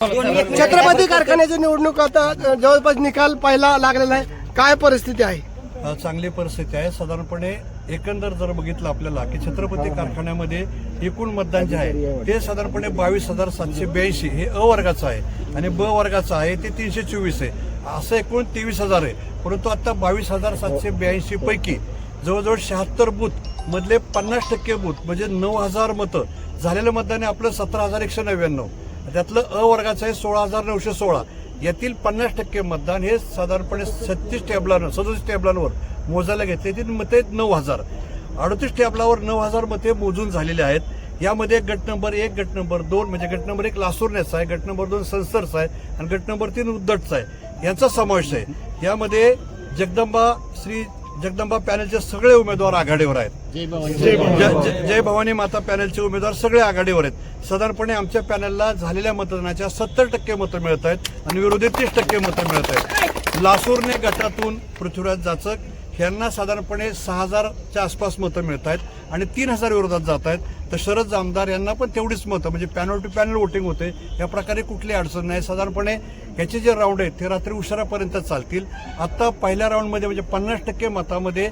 छत्रपती कारखान्याची निवडणूक आता जवळपास निकाल पाहायला लागलेला आहे. काय परिस्थिती आहे? चांगली परिस्थिती आहे. साधारणपणे एकंदर जर बघितलं आपल्याला की छत्रपती कारखान्यामध्ये एकूण मतदान जे आहे ते साधारणपणे बावीस हजार सातशे ब्याऐंशी हे अ वर्गाचं आहे आणि ब वर्गाचं आहे ते तीनशे चोवीस आहे. असं एकूण तेवीस हजार आहे. परंतु आता बावीस हजार सातशे ब्याऐंशी पैकी जवळजवळ शहात्तर बूथ मधले पन्नास टक्के बूथ म्हणजे नऊ हजार मतं झालेलं मतदान आहे आपलं सतरा हजार एकशे नव्याण्णव. त्यातलं अ वर्गाचं आहे सोळा हजार नऊशे सोळा. यातील पन्नास टक्के मतदान हे साधारणपणे सत्तीस टेबलांवर सदोतीस टेबलांवर मोजायला घेतले. ती मते नऊ हजार. अडतीस टेबलावर नऊ हजार मते मोजून झालेले आहेत. यामध्ये गट नंबर एक गट नंबर दोन म्हणजे गट नंबर एक लासूरनेचा आहे गट नंबर दोन संसरचा आहे आणि गट नंबर तीन उद्दटचा आहे. यांचा समावेश आहे. यामध्ये जगदंबा श्री जगदंबा पॅनलचे सगळे उमेदवार आघाडीवर आहेत. जय भवानी. माता पॅनलचे उमेदवार सगळे आघाडीवर आहेत. साधारणपणे आमच्या पॅनलला झालेल्या मतदानाच्या सत्तर टक्के मतं मिळत आहेत आणि विरोधी तीस टक्के मतं मिळत आहेत. लासूरने गटातून पृथ्वीराज जाचक यांना साधारणपणे सहा हजारच्या आसपास मतं मिळत आहेत. आणि तीन हजार विरोधात जात आहेत. तर शरद जामदार यांना पण तेवढीच मतं म्हणजे पॅनल टू पॅनल वोटिंग होते. या प्रकारे कुठली अडचण नाही. साधारणपणे ह्याचे जे राऊंड आहेत ते रात्री उशिरापर्यंत चालतील. आत्ता पहिल्या राऊंडमध्ये म्हणजे पन्नास टक्के मतामध्ये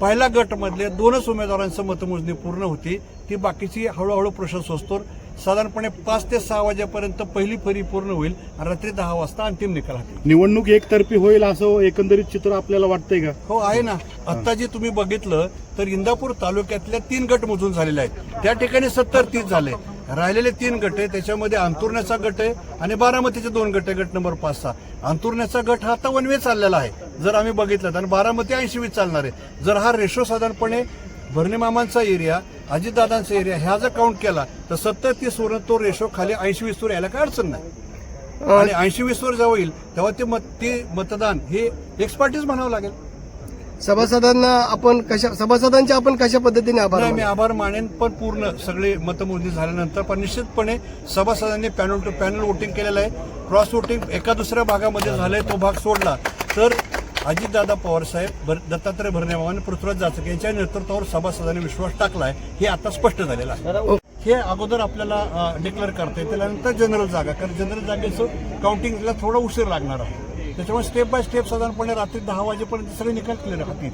पहिल्या गटमधले दोनच उमेदवारांचं मतमोजणी पूर्ण होती. ती बाकीची हळूहळू प्रोसेस असतो. साधारणपणे पाच ते सहा वाजेपर्यंत पहिली फेरी पूर्ण होईल आणि रात्री दहा वाजता अंतिम निकाल हाती निवडणूक एकतर्फी होईल असं एकंदरीत चित्र आपल्याला वाटतंय का? हो आहे ना. आता जे तुम्ही बघितलं तर इंदापूर तालुक्यातल्या तीन गट मोजून झालेले आहेत. त्या ठिकाणी सत्तर तीस झाले. राहिलेले तीन गट आहे. त्याच्यामध्ये अंतुरण्याचा गट आहे आणि बारामतीचे दोन गट आहे गट नंबर पाच सहा. अंतुरण्याचा गट हा आता वनवे चाललेला आहे जर आम्ही बघितलं. तर बारामती ऐंशी वीस चालणार आहे. जर हा रेशो साधारणपणे भरणे मामांचा एरिया अजितदादांचा एरिया ह्या जर काउंट केला तर सत्तर तीस वरून तो रेशो खाली ऐंशी वीस वर यायला काय अडचण नाही. आणि ऐंशी वीस वर जेव्हा येईल तेव्हा ते मत ते मतदान हे एक्सपार्टीज म्हणावं लागेल. सभासदांना आपण कशा सभासदांचे आपण कशा पद्धतीने आभार नाही मी? आभार मानेन पण पूर्ण सगळे मतमोजणी झाल्यानंतर पण निश्चितपणे सभासदांनी पॅनल टू पॅनल वोटिंग केलेलं आहे. क्रॉस वोटिंग एका दुसऱ्या भागामध्ये झालंय तो भाग सोडला. तर अजितदादा पवार साहेब भर- दत्तात्रय भरणे आणि पृथ्वीराज जाचक यांच्या नेतृत्वावर सभासदांनी विश्वास टाकलाय हे आता स्पष्ट झालेलं आहे. हे अगोदर आपल्याला डिक्लेअर करता येईल त्यानंतर जनरल जागा कारण जनरल जागेचं काउंटिंगला थोडा उशीर लागणार आहे. त्याच्यामुळे स्टेप बाय स्टेप साधारणपणे रात्री दहा वाजेपर्यंत सगळे निकाल क्लिअर हाती